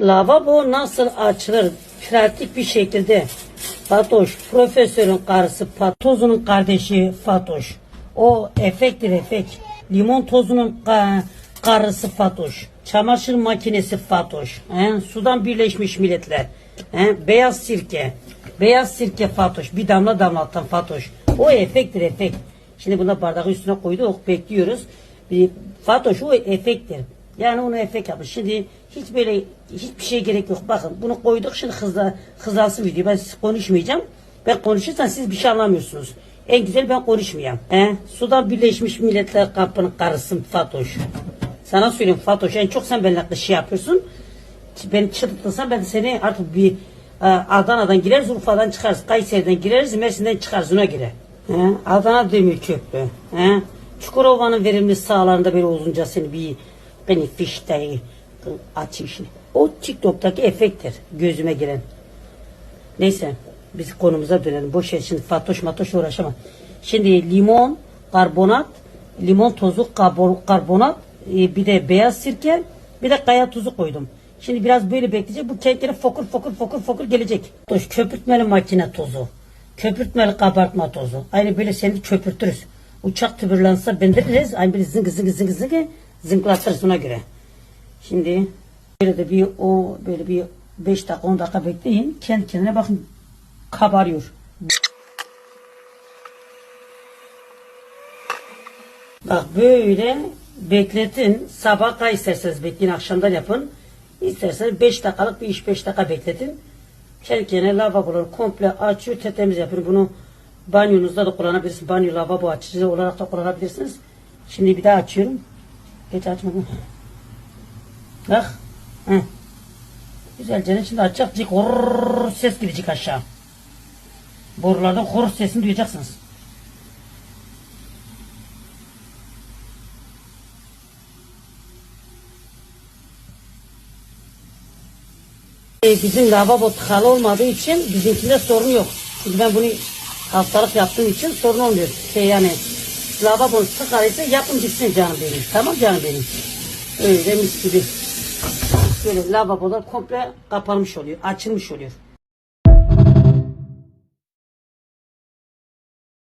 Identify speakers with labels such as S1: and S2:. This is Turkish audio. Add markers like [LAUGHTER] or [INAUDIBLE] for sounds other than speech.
S1: Lavabo nasıl açılır? Pratik bir şekilde. Fatoş, profesörün karısı Patozunun kardeşi Fatoş. O efektir efekt. Limon tozunun ka- karısı Fatoş. Çamaşır makinesi Fatoş. He? Sudan birleşmiş milletler. He? Beyaz sirke. Beyaz sirke Fatoş. Bir damla damlatan Fatoş. O efektir efekt. Şimdi buna bardağı üstüne koyduk. Bekliyoruz. Fatoş o efekttir. Yani onu efekt yapmış. Şimdi hiç böyle hiçbir şey gerek yok. Bakın bunu koyduk şimdi hızla, hızlansın video. Ben konuşmayacağım. Ben konuşursam siz bir şey anlamıyorsunuz. En güzel ben konuşmayayım. He? Sudan Birleşmiş Milletler Kampı'nın karısı Fatoş. Sana söyleyeyim Fatoş en çok sen benimle şey yapıyorsun. Beni çıldırtırsan ben seni artık bir e, Adana'dan gireriz, Urfa'dan çıkarız, Kayseri'den gireriz, Mersin'den çıkarız ona göre. Adana demir köprü. Çukurova'nın verimli sahalarında böyle uzunca seni bir beni fişteyi açayım şimdi. O TikTok'taki efekttir gözüme giren. Neyse biz konumuza dönelim. Boş ver şimdi fatoş matoş uğraşamam. Şimdi limon, karbonat, limon tozu, karbon- karbonat, e, bir de beyaz sirke, bir de kaya tuzu koydum. Şimdi biraz böyle bekleyecek. Bu kendine fokur fokur fokur fokur gelecek. Toş, köpürtmeli makine tozu. Köpürtmeli kabartma tozu. Aynı böyle seni köpürtürüz. Uçak tübürlansa bendiririz. [LAUGHS] Aynı böyle zıngı zıngı zıngı zıngı zınglatırız ona göre. Şimdi böyle de bir o böyle bir 5 dakika 10 dakika bekleyin. Kendi kendine bakın kabarıyor. Bak böyle bekletin. Sabah kadar isterseniz bekleyin akşamdan yapın. İsterseniz 5 dakikalık bir iş 5 dakika bekletin. Kendi kendine lavaboları komple açıyor tertemiz yapın. Bunu banyonuzda da kullanabilirsiniz. Banyo lavabo açıcı olarak da kullanabilirsiniz. Şimdi bir daha açıyorum. Geç açmadım. Bak. Heh. Güzelce şimdi açacak. Cik horrrr ses gidecek aşağı. Borulardan hor sesini duyacaksınız. E, bizim lavabo tıkalı olmadığı için bizimkinde sorun yok. Çünkü ben bunu hastalık yaptığım için sorun olmuyor. Şey yani lavabo tıkalıysa yapın gitsin canım benim. Tamam canım benim. Öyle mis gibi. Böyle lavabolar komple kapanmış oluyor. Açılmış oluyor.